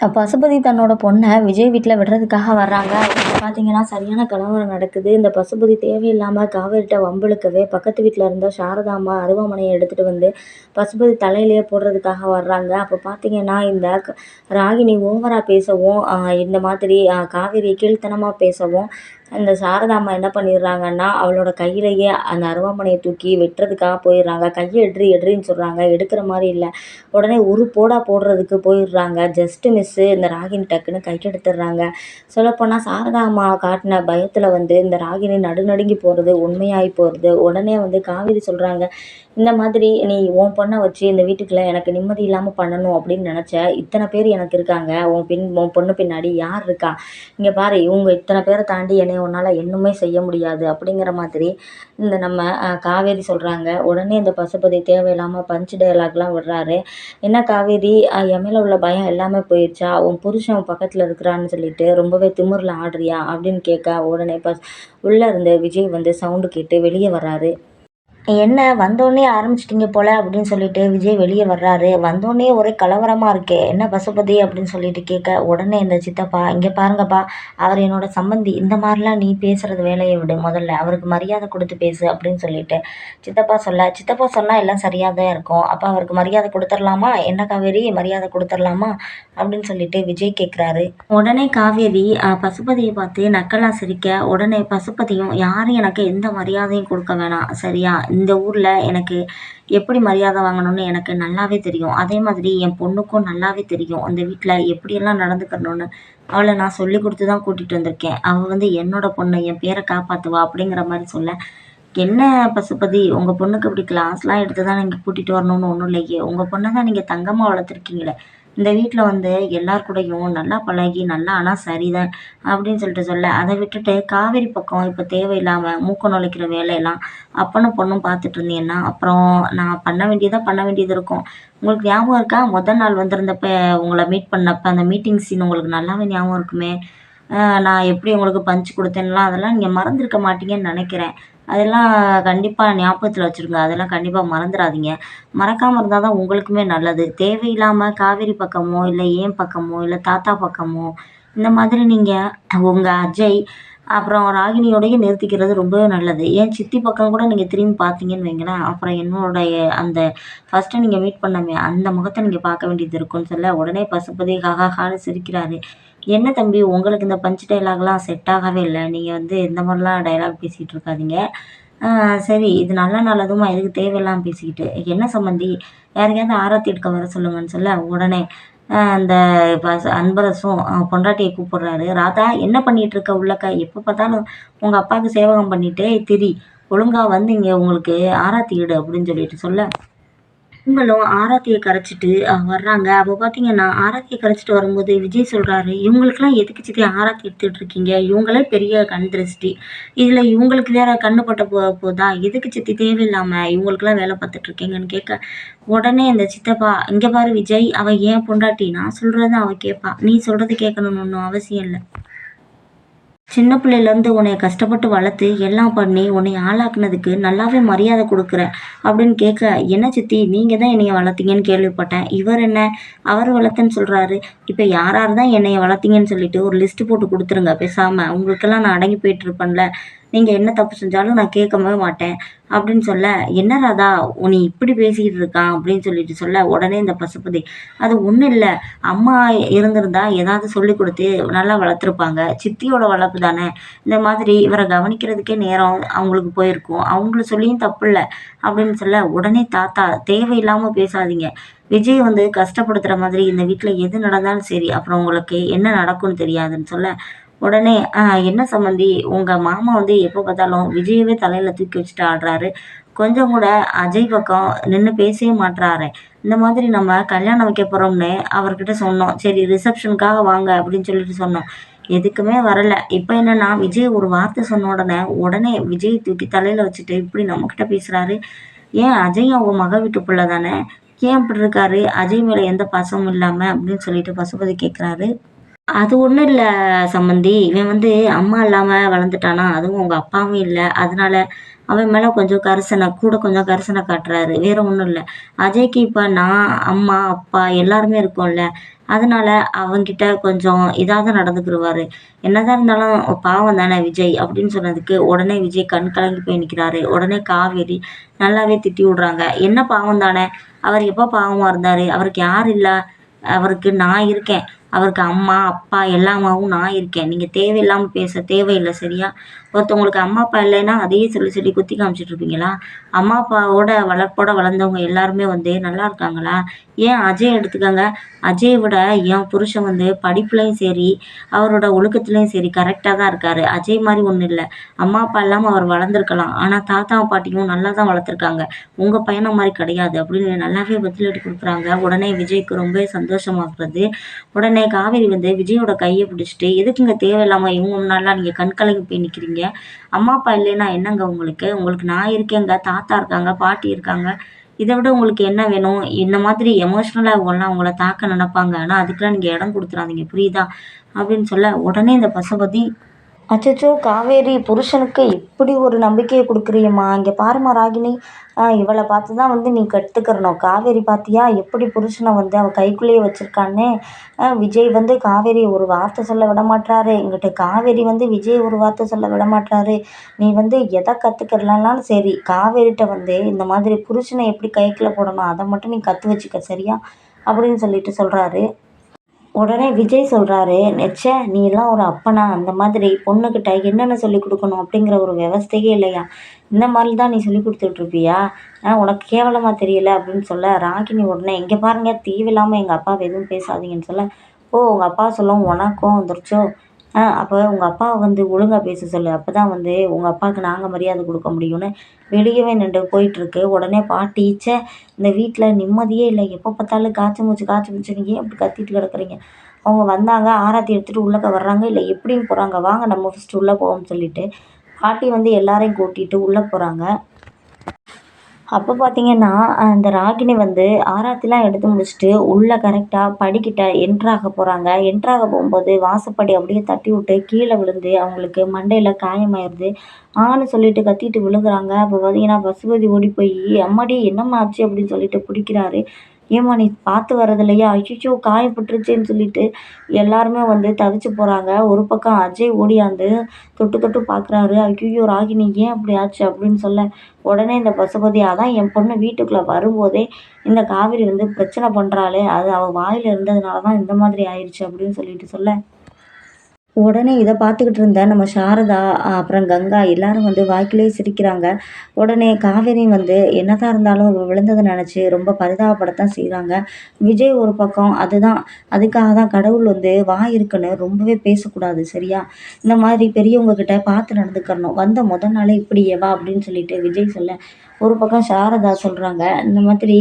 பசுபதி தன்னோட பொண்ணை விஜய் வீட்டில் விடுறதுக்காக வர்றாங்க. பார்த்தீங்கன்னா சரியான கலவரம் நடக்குது. இந்த பசுபதி தேவையில்லாமல் காவேரிட்ட வம்பிழுக்கவே பக்கத்து வீட்டில் இருந்த சாரதாம்மா அருவாமனையை எடுத்துகிட்டு வந்து பசுபதி தலையிலேயே போடுறதுக்காக வர்றாங்க. அப்போ பார்த்தீங்கன்னா இந்த ராகினி ஓவராக பேசவும் இந்த மாதிரி காவேரி கீழ்த்தனமாக பேசவும் அந்த சாரதாம்மா என்ன பண்ணிடுறாங்கன்னா அவளோட கையிலேயே அந்த அருவாமனையை தூக்கி வெட்டுறதுக்காக போயிடுறாங்க. கையை எட்ரி எட்ரின்னு சொல்கிறாங்க எடுக்கிற மாதிரி இல்லை. உடனே ஒரு போடா போடுறதுக்கு போயிடுறாங்க. ஜஸ்ட்டு மிஸ்ஸு இந்த ராகினி டக்குன்னு கைட்டெடுத்துடுறாங்க சொல்லப்போனால் சாரதா அம்மா காட்டின பயத்தில் வந்து இந்த ராகினி நடுநடுங்கி போகிறது உண்மையாகி போகிறது உடனே வந்து காவேரி சொல்கிறாங்க இந்த மாதிரி நீ உன் பொண்ணை வச்சு இந்த வீட்டுக்குள்ளே எனக்கு நிம்மதி இல்லாமல் பண்ணணும் அப்படின்னு நினச்ச இத்தனை பேர் எனக்கு இருக்காங்க. உன் பின் உன் பொண்ணு பின்னாடி யார் இருக்கா? இங்கே பாரு இவங்க இத்தனை பேரை தாண்டி என்னை உன்னால் இன்னுமே செய்ய முடியாது அப்படிங்கிற மாதிரி இந்த நம்ம காவேரி சொல்கிறாங்க உடனே இந்த பசுபதி தேவையில்லாமல் பஞ்ச் டயலாக்லாம் விடுறாரு. என்ன காவேரி? என் மேலே உள்ள பயம் எல்லாமே போயிடுச்சா உன் புருஷன் பக்கத்தில் இருக்கிறான்னு சொல்லிட்டு ரொம்பவே திமுறில் ஆடுறியா? அப்படின்னு கேட்க உடனே பஸ் உள்ளே இருந்து விஜய் வந்து சவுண்டு கேட்டு வெளியே வர்றாரு. என்ன வந்தோடனே ஆரம்பிச்சிட்டிங்க போல? அப்படின்னு சொல்லிட்டு விஜய் வெளியே வர்றாரு. வந்தோடனே ஒரே கலவரமாக இருக்கே. என்ன பசுபதி? அப்படின்னு சொல்லிட்டு கேட்க உடனே இந்த சித்தப்பா இங்கே பாருங்கப்பா அவர் என்னோட சம்பந்தி. இந்த மாதிரிலாம் நீ பேசுகிறது வேலையை விடு முதல்ல. அவருக்கு மரியாதை கொடுத்து பேசு அப்படின்னு சொல்லிட்டு சித்தப்பா சொல்ல சித்தப்பா சொன்னால் எல்லாம் சரியாக தான் இருக்கும். அப்போ அவருக்கு மரியாதை கொடுத்துர்லாமா என்ன காவேரி? மரியாதை கொடுத்துர்லாமா அப்படின்னு சொல்லிட்டு விஜய் கேட்குறாரு. உடனே காவேரி பசுபதியை பார்த்து நக்கலாக சிரிக்க உடனே பசுபதியும் யாரும் எனக்கு எந்த மரியாதையும் கொடுக்க வேணாம். சரியா? இந்த ஊரில் எனக்கு எப்படி மரியாதை வாங்கணும்னு எனக்கு நல்லாவே தெரியும். அதே மாதிரி என் பொண்ணுக்கும் நல்லாவே தெரியும். அந்த வீட்டில் எப்படியெல்லாம் நடந்துக்கணும்னு அவளை நான் சொல்லி கொடுத்து தான் கூட்டிகிட்டு வந்திருக்கேன். அவள் வந்து என்னோட பொண்ணு என் பேரை காப்பாற்றுவா அப்படிங்கிற மாதிரி சொல்ல என்ன பசுபதி உங்கள் பொண்ணுக்கு இப்படி கிளாஸ்லாம் எடுத்து தான் நீங்கள் கூட்டிகிட்டு வரணும்னு ஒன்றும் இல்லையே. உங்கள் பொண்ணை தான் நீங்கள் தங்கமாக வளர்த்துருக்கீங்களே. இந்த வீட்டில் வந்து எல்லார் கூடயும் நல்லா பழகி நல்லா ஆனால் சரிதான் அப்படின்னு சொல்லிட்டு சொல்ல. அதை விட்டுட்டு காவேரி பக்கம் இப்போ தேவையில்லாமல் மூக்க நுழைக்கிற வேலையெல்லாம் அப்பனும் பொண்ணும் பார்த்துட்டு இருந்தீங்கன்னா அப்புறம் நான் பண்ண வேண்டியதாக பண்ண வேண்டியது இருக்கும். உங்களுக்கு ஞாபகம் இருக்கா? முதல் நாள் வந்திருந்தப்ப உங்களை மீட் பண்ணப்ப அந்த மீட்டிங் சீன் உங்களுக்கு நல்லாவே ஞாபகம் இருக்குமே? நான் எப்படி உங்களுக்கு பஞ்சு கொடுத்தேன்லாம் அதெல்லாம் நீங்கள் மறந்துருக்க மாட்டீங்கன்னு நினைக்கிறேன். அதெல்லாம் கண்டிப்பாக ஞாபகத்தில் வச்சுருங்க. அதெல்லாம் கண்டிப்பாக மறந்துடாதீங்க மறக்காமல் இருந்தால் தான் உங்களுக்குமே நல்லது. தேவையில்லாமல் காவேரி பக்கமோ இல்லை ஏன் பக்கமோ இல்லை தாத்தா பக்கமோ இந்த மாதிரி நீங்கள் உங்கள் அஜய் அப்புறம் ராகினியோடய நிறுத்திக்கிறது ரொம்பவே நல்லது. ஏன் சித்தி பக்கம் கூட நீங்கள் திரும்பி பார்த்தீங்கன்னு வைங்களேன் அப்புறம் என்னோடைய அந்த ஃபஸ்ட்டு நீங்கள் மீட் பண்ணமே அந்த முகத்தை நீங்கள் பார்க்க வேண்டியது இருக்கும்னு சொல்ல உடனே பசுபதி ஹஹாஹான்னு சிரிக்கிறாரு. என்ன தம்பி உங்களுக்கு இந்த பஞ்ச் டைலாக்லாம் செட் ஆகவே இல்லை? நீங்கள் வந்து இந்த மாதிரிலாம் டைலாக் பேசிகிட்டு இருக்காதீங்க. சரி இது நல்ல நல்லதுமா? எதுக்கு தேவையில்லாமல் பேசிக்கிட்டு. என்ன சம்மந்தி யாரையாவது ஆராத்தி எடுக்க வர சொல்லுங்கன்னு சொல்ல உடனே அந்த பஸ் அன்பரசும் பொண்டாட்டியை கூப்பிடுறாரு. ராதா என்ன பண்ணிட்டு இருக்க உள்ளக்க? எப்போ பார்த்தாலும் உங்கள் அப்பாவுக்கு சேவகம் பண்ணிட்டே திரி. ஒழுங்கா வந்து இங்கே உங்களுக்கு ஆராத்தி இடு அப்படின்னு சொல்லிட்டு சொல்ல. இவங்களும் ஆராத்தியை கரைச்சிட்டு வர்றாங்க. அப்போ பார்த்தீங்கன்னா ஆராத்தியை கரைச்சிட்டு வரும்போது விஜய் சொல்கிறாரு இவங்களுக்குலாம் எதுக்கு சித்தி ஆராத்தி எடுத்துகிட்டு இருக்கீங்க? இவங்களே பெரிய கண் திருஷ்டி. இதில் இவங்களுக்கு வேற கண்ணு பட்ட போ போதா? எதுக்கு சித்தி தேவையில்லாமல் இவங்களுக்குலாம் வேலை பார்த்துட்டு இருக்கீங்கன்னு கேட்க உடனே இந்த சித்தப்பா இங்கே பாரு விஜய் அவள் ஏன் பொண்டாட்டி நான் சொல்கிறத அவள் கேட்பா நீ சொல்கிறது கேட்கணும்னு ஒன்றும் அவசியம் இல்லை. சின்ன பிள்ளையிலேருந்து உன்னை கஷ்டப்பட்டு வளர்த்து எல்லாம் பண்ணி உன்னை ஆளாக்குனதுக்கு நல்லாவே மரியாதை கொடுக்குற அப்படின்னு கேட்க என்ன சித்தி நீங்கள் தான் என்னைய வளர்த்தீங்கன்னு கேள்விப்பட்டேன். இவர் என்ன? அவர் வளர்த்தேன்னு சொல்கிறாரு இப்போ யாரார் தான் என்னைய வளர்த்தீங்கன்னு சொல்லிட்டு ஒரு லிஸ்ட்டு போட்டு கொடுத்துருங்க பேசாமல் உங்களுக்கெல்லாம் நான் அடங்கி போயிட்டு இருப்பேன்ல. நீங்கள் என்ன தப்பு செஞ்சாலும் நான் கேட்கவே மாட்டேன். அப்படின்னு சொல்ல என்ன ராதா உன்னை இப்படி பேசிக்கிட்டு இருக்கான்? அப்படின்னு சொல்லிட்டு சொல்ல உடனே இந்த பசுபதி. அது ஒன்றும் இல்லை. அம்மா இருந்திருந்தா ஏதாவது சொல்லி கொடுத்து நல்லா வளர்த்துருப்பாங்க. சித்தியோட வளர்ப்பு தானே. இந்த மாதிரி இவரை கவனிக்கிறதுக்கே நேரம் அவங்களுக்கு போயிருக்கும். அவங்கள சொல்லியும் தப்பு இல்லை. அப்படின்னு சொல்ல உடனே தாத்தா தேவையில்லாமல் பேசாதீங்க. விஜய் வந்து கஷ்டப்படுத்துகிற மாதிரி இந்த வீட்டில் எது நடந்தாலும் சரி அப்புறம் உங்களுக்கு என்ன நடக்கும்னு தெரியாதுன்னு சொல்ல உடனே என்ன சம்மந்தி உங்கள் மாமா வந்து எப்போ பார்த்தாலும் விஜயவே தலையில் தூக்கி வச்சுட்டு ஆடுறாரு. கொஞ்சம் கூட அஜய் பக்கம் நின்று பேசவே மாட்டுறாரு இந்த மாதிரி நம்ம கல்யாணம் வைக்க போகிறோம்னு அவர்கிட்ட சொன்னோம். சரி ரிசப்ஷனுக்காக வாங்க அப்படின்னு சொல்லிட்டு சொன்னோம். எதுக்குமே வரல. இப்போ என்னன்னா விஜய் ஒரு வார்த்தை சொன்ன உடனே உடனே விஜய் தூக்கி தலையில் வச்சுட்டு இப்படி நம்மக்கிட்ட பேசுகிறாரு ஏன் அஜய் அவங்க மக வீட்டு பிள்ளை தானே? ஏன் இப்படி இருக்காரு? அஜய் மேலே எந்த பாசமும் இல்லாமல் அப்படின்னு சொல்லிட்டு பசுபதி கேட்குறாரு அது ஒன்றும் இல்ல சம்மந்தி. இவன் வந்து அம்மா இல்லாம வளர்ந்துட்டானா, அதுவும் உங்க அப்பாவும் இல்ல. அதனால அவன் மேல கொஞ்சம் கரிசனை கூட கொஞ்சம் கரிசனை காட்டுறாரு. வேற ஒன்றும் இல்ல. அஜய்க்கு இப்ப நான், அம்மா, அப்பா எல்லாருமே இருக்கோம்ல. அதனால அவன்கிட்ட கொஞ்சம் இதா தான் நடந்துக்கிருவாரு. என்னதான் இருந்தாலும் பாவம் தானே விஜய் அப்படின்னு சொன்னதுக்கு, உடனே விஜய் கண் கலங்கி போய் நிக்கிறாரு. உடனே காவேரி நல்லாவே திட்டி விடுறாங்க. என்ன பாவம் தானே? அவர் எப்ப பாவமா இருந்தாரு? அவருக்கு யார் இல்ல? அவருக்கு நான் இருக்கேன். அவருக்கு அம்மா, அப்பா எல்லாமாவும் நான் இருக்கேன். நீங்கள் தேவையில்லாமல் பேச தேவையில்லை சரியா? ஒருத்தவங்களுக்கு அம்மா, அப்பா இல்லைன்னா அதையே சொல்லி சொல்லி குத்தி காமிச்சிட்டு இருப்பீங்களா? அம்மா, அப்பாவோட வளர்ப்போட வளர்ந்தவங்க எல்லாருமே வந்து நல்லா இருக்காங்களா? ஏன் அஜய் எடுத்துக்கோங்க அஜய் விட என் புருஷன் வந்து படிப்புலையும் சரி, அவரோட ஒழுக்கத்துலையும் சரி கரெக்டாக தான் இருக்காரு. அஜய் மாதிரி ஒன்றும் இல்லை அம்மா, அப்பா இல்லாமல் அவர் வளர்ந்துருக்கலாம் ஆனால் தாத்தா பாட்டியும் நல்லா தான் வளர்த்துருக்காங்க. உங்கள் பையனை மாதிரி கிடையாது அப்படின்னு நல்லாவே பதிலடி கொடுக்குறாங்க உடனே விஜய்க்கு ரொம்ப சந்தோஷமாகிறது உடனே காவேரி வந்து விஜயோட கையை பிடிச்சிட்டு எதுக்குங்க தேவையில்லாம இவங்க முன்னாடிலாம் நீங்கள் கண்கலங்கி போய் நிற்கிறீங்க இருக்கீங்க அம்மா, அப்பா இல்லைன்னா என்னங்க உங்களுக்கு? உங்களுக்கு நான் இருக்கேங்க. தாத்தா இருக்காங்க, பாட்டி இருக்காங்க. இதை விட உங்களுக்கு என்ன வேணும்? இந்த மாதிரி எமோஷ்னலாக ஒன்றா உங்களை தாக்க நினைப்பாங்க. ஆனா அதுக்கெல்லாம் நீங்க இடம் கொடுத்துடாதீங்க புரியுதா? அப்படின்னு சொல்ல, உடனே இந்த பசுபதி அச்சச்சோ! காவேரி புருஷனுக்கு இப்படி ஒரு நம்பிக்கையை குடுக்குறியேம்மா! இங்கே பாரும்மா ராகினி, இவளை பார்த்து தான் வந்து நீ கற்றுக்கிறணும் காவேரி பார்த்தியா எப்படி புருஷனை வந்து அவள் கைக்குள்ளேயே வச்சுருக்கான்னு விஜய் வந்து காவேரி ஒரு வார்த்தை சொல்ல விடமாட்றாரு. எங்கிட்ட காவேரி வந்து விஜய் ஒரு வார்த்தை சொல்ல விடமாட்றாரு. நீ வந்து எதை கற்றுக்கிறலனாலும் சரி, காவேரிட்ட வந்து இந்த மாதிரி புருஷனை எப்படி கைக்குள்ளே போடணும், அதை மட்டும் நீ கற்று வச்சுக்க சரியா? அப்படின்னு சொல்லிட்டு சொல்கிறாரு உடனே விஜய் சொல்கிறாரு நெச்சே நீ எல்லாம் ஒரு அப்பனா? அந்த மாதிரி பொண்ணுக்கிட்ட என்னென்ன சொல்லிக் கொடுக்கணும் அப்படிங்கிற ஒரு விவஸ்தையே இல்லையா? இந்த மாதிரி தான் நீ சொல்லிக் கொடுத்துட்ருப்பியா ஆ உனக்கு கேவலமாக தெரியல?" அப்படின்னு சொல்ல, ராகினி உடனே, இங்கே பாருங்க தீவில்லாமல் எங்கள் அப்பாவை எதுவும் பேசாதீங்கன்னு" சொல்ல, "ஓ! உங்கள் அப்பா சொல்லவும் உனக்கும் வந்துருச்சோ? அப்போ உங்கள் அப்பாவை வந்து ஒழுங்காக பேச சொல்லு. அப்போ தான் வந்து உங்கள் அப்பாவுக்கு நாங்கள் மரியாதை கொடுக்க முடியும்னு" வெளியவே நின்று போயிட்டுருக்கு. உடனே பாட்டி, "ச்சே இந்த வீட்டில் நிம்மதியே இல்லை எப்போ பார்த்தாலும் காய்ச்சி மூச்சு காய்ச்சி மூச்சுன்னு ஏன் இப்படி கத்திட்டு கிடக்குறீங்க?" அவங்க வந்தாங்க, ஆராத்தி எடுத்துகிட்டு உள்ளக்க வர்றாங்க. இல்லை எப்படின்னு போகிறாங்க "வாங்க நம்ம ஃபர்ஸ்ட்டு உள்ளே போவோம்னு" சொல்லிட்டு, பாட்டி வந்து எல்லாரையும் கூட்டிட்டு உள்ளே போகிறாங்க அப்போ பார்த்தீங்கன்னா, அந்த ராகினி வந்து ஆராத்திலாம் எடுத்து முடிச்சுட்டு, உள்ளே கரெக்டாக படிக்கிட்ட என்ட்ராக போகிறாங்க என்ட்ராக போகும்போது வாசப்படி அப்படியே தட்டி விட்டு கீழே விழுந்து அவங்களுக்கு மண்டையில் காயமாயிருது. ஆன்னு சொல்லிட்டு கத்திட்டு விழுகுறாங்க. அப்போ பார்த்தீங்கன்னா, பசுபதி ஓடி போய் "அம்மாடி என்னம்மா ஆச்சு?" அப்படின்னு சொல்லிட்டு பிடிக்கிறாரு "ஏம்மா நீ பார்த்து வரதில்லையா ஐயோ காயப்பட்டுருச்சேன்னு" சொல்லிட்டு எல்லாருமே வந்து தவிச்சு போகிறாங்க ஒரு பக்கம் அஜய் ஓடியாந்து தொட்டு தொட்டு பார்க்குறாரு. ஐயோ ராகினி ஏன் அப்படி ஆச்சு?" அப்படின்னு சொல்ல, உடனே இந்த பசுபதி, "அதான் என் பொண்ணு வீட்டுக்குள்ளே வரும்போதே இந்த காவேரி வந்து பிரச்சனை பண்ணுறாளே அது அவள் வாயில் இருந்ததுனால தான் இந்த மாதிரி ஆயிடுச்சு அப்படின்னு சொல்லிட்டு சொல்ல, உடனே இதை பார்த்துக்கிட்டு இருந்த நம்ம சாரதா, அப்புறம் கங்கா எல்லாரும் வந்து வாய்க்கிலேயே சிரிக்கிறாங்க. உடனே காவேரி வந்து என்னதான் இருந்தாலும் விழுந்ததை நினச்சி ரொம்ப பரிதாபப்படத்தான் செய்கிறாங்க விஜய் ஒரு பக்கம் அதுதான் அதுக்காக தான் கடவுள் வந்து வாய் இருக்குன்னு ரொம்பவே பேசக்கூடாது சரியா? இந்த மாதிரி பெரியவங்க கிட்ட பார்த்து நடந்துக்கணும். வந்த முத நாளே இப்படியேவா? அப்படின்னு சொல்லிட்டு விஜய் சொல்ல, ஒரு பக்கம் சாரதா சொல்கிறாங்க இந்த மாதிரி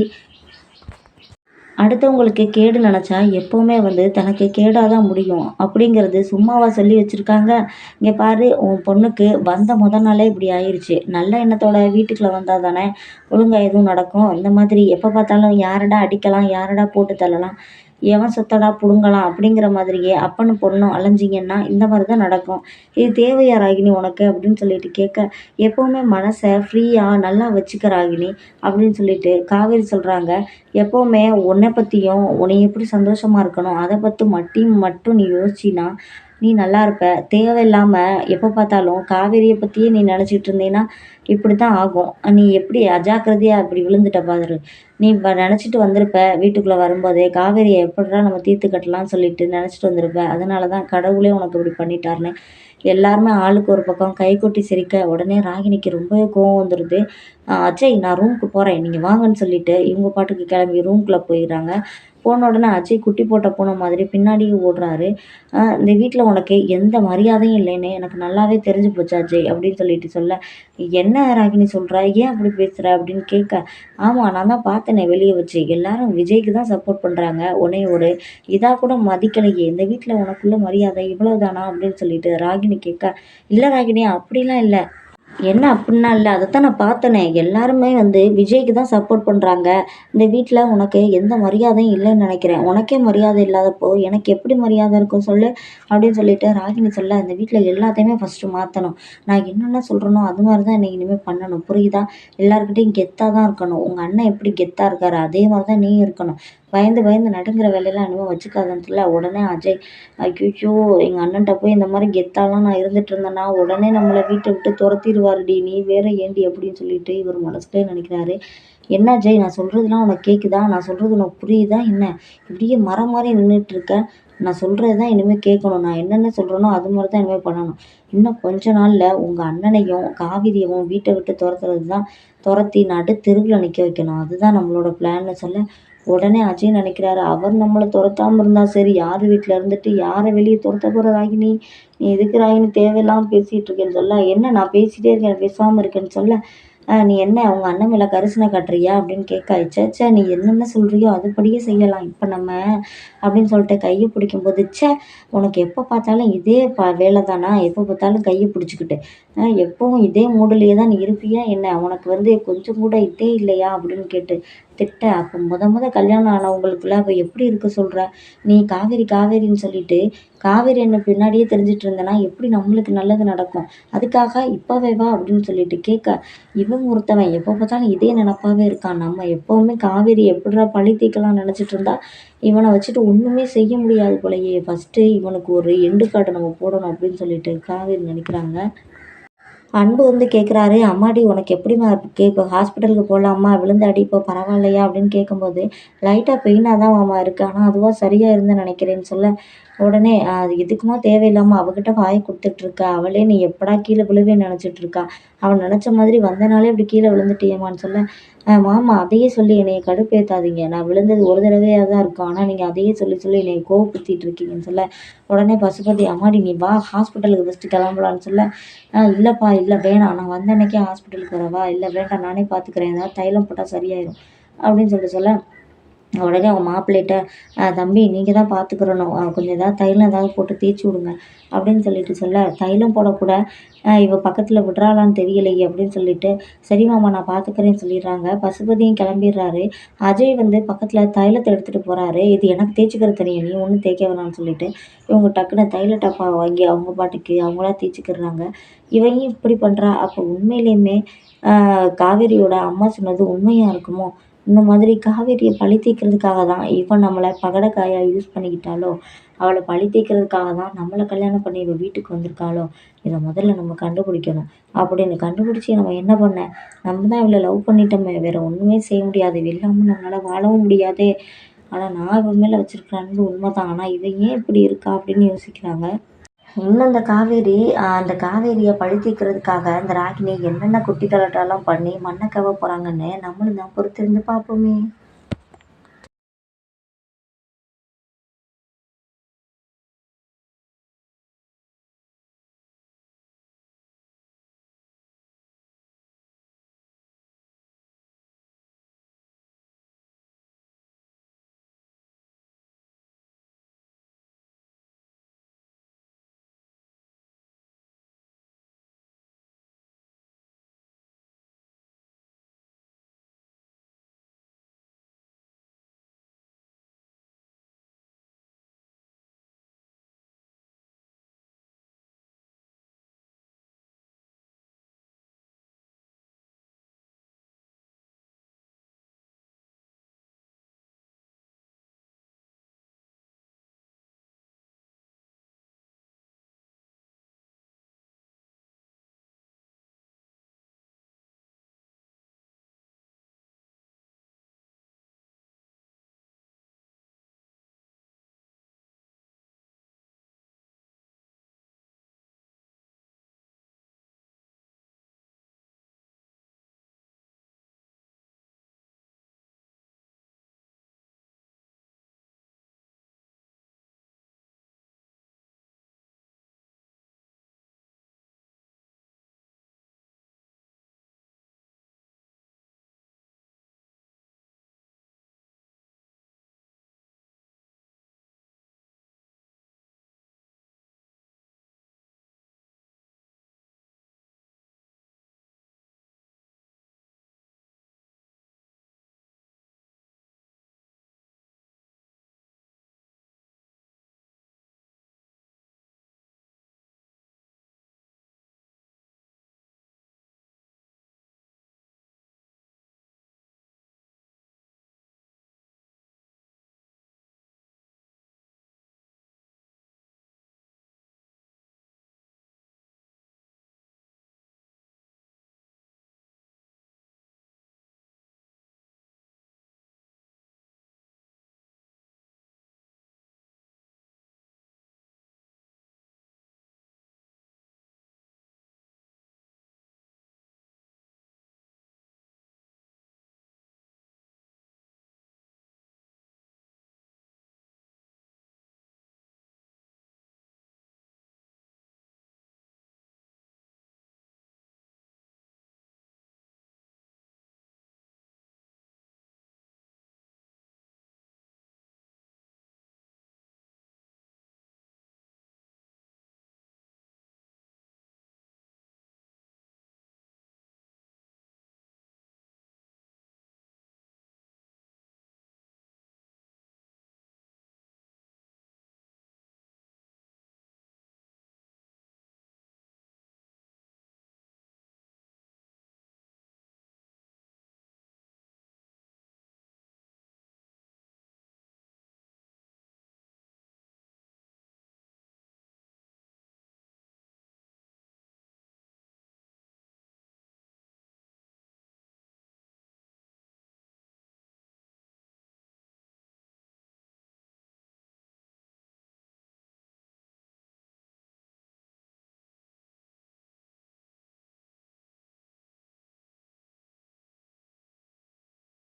அடுத்தவங்களுக்கு கேடு நினச்சா எப்போவுமே வந்து தனக்கு கேடாக தான் முடியும். அப்படிங்கிறது சும்மாவா சொல்லி வச்சுருக்காங்க இங்கே பாரு உன் பொண்ணுக்கு வந்த முதல் நாளே இப்படி ஆயிடுச்சு நல்ல எண்ணத்தோட வீட்டுக்குள்ளே வந்தால் தானே ஒழுங்காக எதுவும் நடக்கும். இந்த மாதிரி எப்போ பார்த்தாலும் யாரடா அடிக்கலாம், யாரடா போட்டு தள்ளலாம், எவன் சொத்தடா புடுங்கலாம் அப்படிங்கிற மாதிரியே அப்பனும் பொண்ணும் அலைஞ்சிங்கன்னா இந்த மாதிரி தான் நடக்கும். இது தேவையா ராகினி உனக்கு? அப்படின்னு சொல்லிட்டு கேட்க, எப்போவுமே மனசை ஃப்ரீயாக நல்லா வச்சுக்க ராகினி அப்படின்னு சொல்லிட்டு காவேரி சொல்கிறாங்க எப்போவுமே உன்னை பற்றியும் உன்னை எப்படி சந்தோஷமாக இருக்கணும், அதை பற்றி மட்டும் மட்டும் நீ யோசிச்சினா நீ நல்லா இருப்ப. தேவையில்லாமல் எப்போ பார்த்தாலும் காவேரியை பற்றியே நீ நினைச்சுட்டு இருந்தீன்னா, இப்படித்தான் ஆகும். நீ எப்படி அஜாக்கிரதையாக இப்படி விழுந்துட்ட பாரு. நீ இப்போ நினச்சிட்டு வந்திருப்ப வீட்டுக்குள்ளே வரும்போதே, காவேரியை எப்படா நம்ம தீர்த்து கட்டலாம்னு சொல்லிட்டு நினச்சிட்டு வந்திருப்ப. அதனால தான் கடவுளே உனக்கு இப்படி பண்ணிட்டாருன்னு எல்லாருமே ஆளுக்கு ஒரு பக்கம் கைகொட்டி சிரிக்க, உடனே ராகினிக்கு ரொம்பவே கோவம் வந்துருது. அ "அஜய் நான் ரூமுக்கு போகிறேன் நீங்கள் வாங்கன்னு" சொல்லிட்டு இவங்க பாட்டுக்கு கிளம்பி ரூம்குள்ளே போயிடுறாங்க போன உடனே அஜய் குட்டி போட்ட பூனை மாதிரி பின்னாடியே ஓடுறாரு. இந்த வீட்டில் உனக்கு எந்த மரியாதையும் இல்லைன்னு எனக்கு நல்லாவே தெரிஞ்சு போச்சு அஜய்" அப்படின்னு சொல்லிட்டு சொல்ல, "என்ன ராகினி சொல்கிற ஏன் அப்படி பேசுகிற அப்படின்னு கேட்க, ஆமாம் நான் தான் பார்த்தேனே வெளியே வச்சு. எல்லாரும் விஜய்க்கு தான் சப்போர்ட் பண்ணுறாங்க உன்னைய ஒரு இதாக கூட மதிக்கலையே. இந்த வீட்டில் உனக்குள்ள மரியாதை இவ்வளவு தானா?" அப்படின்னு சொல்லிட்டு ராகினி கேட்க, இல்லை ராகினி அப்படிலாம் இல்லை என்ன அப்படின்னா இல்லை அதைத்தான் நான் பார்த்தனே. எல்லாருமே வந்து விஜய்க்கு தான் சப்போர்ட் பண்ணுறாங்க இந்த வீட்டில் உனக்கு எந்த மரியாதையும் இல்லைன்னு நினைக்கிறேன். உனக்கே மரியாதை இல்லாதப்போ எனக்கு எப்படி மரியாதை இருக்கும் சொல்லு அப்படின்னு சொல்லிட்டு ராகினி சொல்ல அந்த வீட்டில் எல்லாத்தையுமே ஃபஸ்ட்டு மாற்றணும் நான் என்னென்ன சொல்கிறனோ அது மாதிரி தான் நீ இனிமேல் பண்ணணும். புரியுதா? எல்லாருக்கிட்டையும் கெத்தாக தான் இருக்கணும். உங்கள் அண்ணன் எப்படி கெத்தாக இருக்காரு அதே மாதிரி தான் நீயும் இருக்கணும். பயந்து பயந்து நடுங்கிற வேலையெல்லாம் இனிமேல் வச்சுக்காதன்னு சொல்ல உடனே அஜய் ஐயோ எங்கள் அண்ணன்ட்ட போய் இந்த மாதிரி கெத்தாலாம் நான் இருந்துட்டு இருந்தேன்னா உடனே நம்மளை வீட்டை விட்டு துரத்திடுவாருடி நீ வேற ஏண்டி அப்படின்னு சொல்லிட்டு இவர் மனசுலேயே நினைக்கிறாரு. என்ன அஜய் நான் சொல்கிறதுலாம் உனக்கு கேட்குதா நான் சொல்கிறது உனக்கு புரியுதா? என்ன? இப்படியே மரம் மாதிரி நின்றுட்டு இருக்கேன் நான் சொல்கிறது தான் இனிமேல் கேட்கணும். நான் என்னென்ன சொல்கிறேனோ அது மாதிரி தான் இனிமேல் பண்ணணும். இன்னும் கொஞ்ச நாளில் உங்கள் அண்ணனையும் காவிரியவும் வீட்டை விட்டு துரத்துறது தான் துரத்தி நடு தெருவில் நிற்க வைக்கணும். அதுதான் நம்மளோட பிளான்னு சொல்ல உடனே அஜய் நினைக்கிறாரு அவர் நம்மளை துரத்தாமல் இருந்தால் சரி யார் வீட்டில் இருந்துட்டு யாரை வெளியே துரத்த போகிற ராகினி? நீ எதுக்கு ராகினி தேவையில்லாமல் பேசிகிட்டு இருக்கேன்னு சொல்ல. என்ன நான் பேசிகிட்டே இருக்கேன் பேசாமல் இருக்கேன்னு சொல்ல. நீ என்ன உங்கள் அண்ணன் மேலே கரிசனை காட்டுறியா அப்படின்னு கேட்க ச்சே நீ என்னென்ன சொல்கிறியோ அதுபடியே செய்யலாம் இப்போ நம்ம அப்படின்னு சொல்லிட்டு கையை பிடிக்கும்போது ச்சே உனக்கு எப்போ பார்த்தாலும் இதே ப வேலை தானா எப்போ பார்த்தாலும் கையை பிடிச்சிக்கிட்டு. எப்பவும் இதே மூடலையே தான் நீ இருப்பியா? என்ன உனக்கு வந்து கொஞ்சம் கூட இதே இல்லையா? அப்படின்னு கேட்டு திட்ட. அப்போ முத முத கல்யாணம் ஆனவங்களுக்குலாம் அப்போ எப்படி இருக்க சொல்கிற நீ காவேரி காவேரின்னு சொல்லிட்டு காவேரி என்ன பின்னாடியே தெரிஞ்சிட்டு இருந்தேன்னா எப்படி நம்மளுக்கு நல்லது நடக்கும்? அதுக்காக இப்போவே வா அப்படின்னு சொல்லிட்டு கேட்க இவன் ஒருத்தவன் எப்போ பார்த்தாலும் இதே நினப்பாவே இருக்கான். நம்ம எப்போவுமே காவேரி எப்படிடா பழி தீக்கலாம் நினச்சிட்டு இருந்தா இவனை வச்சுட்டு ஒன்றுமே செய்ய முடியாது போலயே. ஃபஸ்ட்டு இவனுக்கு ஒரு எண்டு கார்டு நம்ம போடணும் அப்படின்னு சொல்லிட்டு காவேரி நினைக்கிறாங்க. அன்பு வந்து கேட்குறாரு அம்மாடி உனக்கு எப்படிம்மா இருக்கு? இப்போ ஹாஸ்பிட்டலுக்கு போகலாமா விழுந்தாடி இப்போ பரவாயில்லையா? அப்படின்னு கேட்கும்போது லைட்டாக பெயினாக தான் மாமா இருக்குது ஆனால் அதுவாக சரியாக இருந்து நினைக்கிறேன்னு சொல்ல உடனே அது எதுக்குமா தேவையில்லாமல் அவகிட்ட வாயை கொடுத்துட்ருக்க அவளே நீ எப்படா கீழே விழுவேன்னு நினச்சிட்ருக்கா இருக்கா? அவன் நினச்ச மாதிரி வந்தனாலே இப்படி கீழே விழுந்துட்டியேம்மான்னு சொல்ல மாமா அதையே சொல்லி என்னைய கடுப்பேற்றாதீங்க நான் விழுந்தது ஒரு தடவையாக தான் இருக்கும். ஆனால் நீங்கள் அதையே சொல்லி சொல்லி என்னை கோவப்படுத்திட்டு இருக்கீங்கன்னு சொல்ல உடனே பசுபதி அம்மாடி நீ வா ஹாஸ்பிட்டலுக்கு ஃபஸ்ட்டு கிளம்பலான்னு சொல்ல இல்லைப்பா இல்லை வேணாம். நான் வந்த அன்னைக்கே ஹாஸ்பிட்டலுக்கு வரவா? இல்லை வேண்டாம். நானே பார்த்துக்கிறேன் ஏதாவது தைலம் போட்டால் சரியாயிடும் அப்படின்னு சொல்லிட்டு சொல்ல உடனே அவங்க மாப்பிள்ளைகிட்ட தம்பி நீங்கள் தான் பார்த்துக்கிறணும் கொஞ்சம் ஏதாவது தைலம் ஏதாவது போட்டு தேய்ச்சி விடுங்க. அப்படின்னு சொல்லிட்டு சொல்ல தைலம் போடக்கூட. இவ பக்கத்தில் விடுறாளான்னு தெரியலையே அப்படின்னு சொல்லிட்டு சரி மாமா நான் பார்த்துக்கிறேன்னு சொல்லிடுறாங்க. பசுபதியும் கிளம்பிடுறாரு. அஜய் வந்து பக்கத்தில் தைலத்தை எடுத்துகிட்டு போகிறாரு இது எனக்கு தேய்ச்சிக்கிற தெரியும் நீ ஒன்றும் தேய்க்க வேணாம்னு சொல்லிட்டு இவங்க டக்குன்னு தைல டப்பா வாங்கி அவங்க பாட்டுக்கு அவங்களா தேய்ச்சிக்கிறாங்க. இவங்க இப்படி பண்ணுறா அப்போ உண்மையிலேயுமே காவேரியோட அம்மா சொன்னது உண்மையாக இருக்குமோ? இந்த மாதிரி காவேரியை பழி தீர்க்கிறதுக்காக தான் இவன் நம்மளை பகடக்காயாக யூஸ் பண்ணிக்கிட்டாலோ அவளை பழி தீர்க்கிறதுக்காக தான் நம்மளை கல்யாணம் பண்ணி இவள் வீட்டுக்கு வந்திருக்காளோ? இதை முதல்ல நம்ம கண்டுபிடிக்கணும். அப்படின்னு கண்டுபிடிச்சி நம்ம என்ன பண்ண? நம்ம தான் இவளை லவ் பண்ணிட்டோமே. வேறு ஒன்றுமே செய்ய முடியாது. இல்லாமல் நம்மளால் வாழவும் முடியாதே. ஆனால் நான் இவன் மேலே வச்சுருக்கிற அன்பு உண்மை தான் ஆனால் இவன் ஏன் இப்படி இருக்கா அப்படின்னு யோசிக்கிறாங்க. இன்னும் இந்த காவேரி அந்த காவேரியை பழி அந்த இந்த ராகினி என்னென்ன குட்டி கலாட்டாலாம் பண்ணி மண்ணை கவ போகிறாங்கன்னு நம்மளும் தான் பொறுத்திருந்து பார்ப்போமே.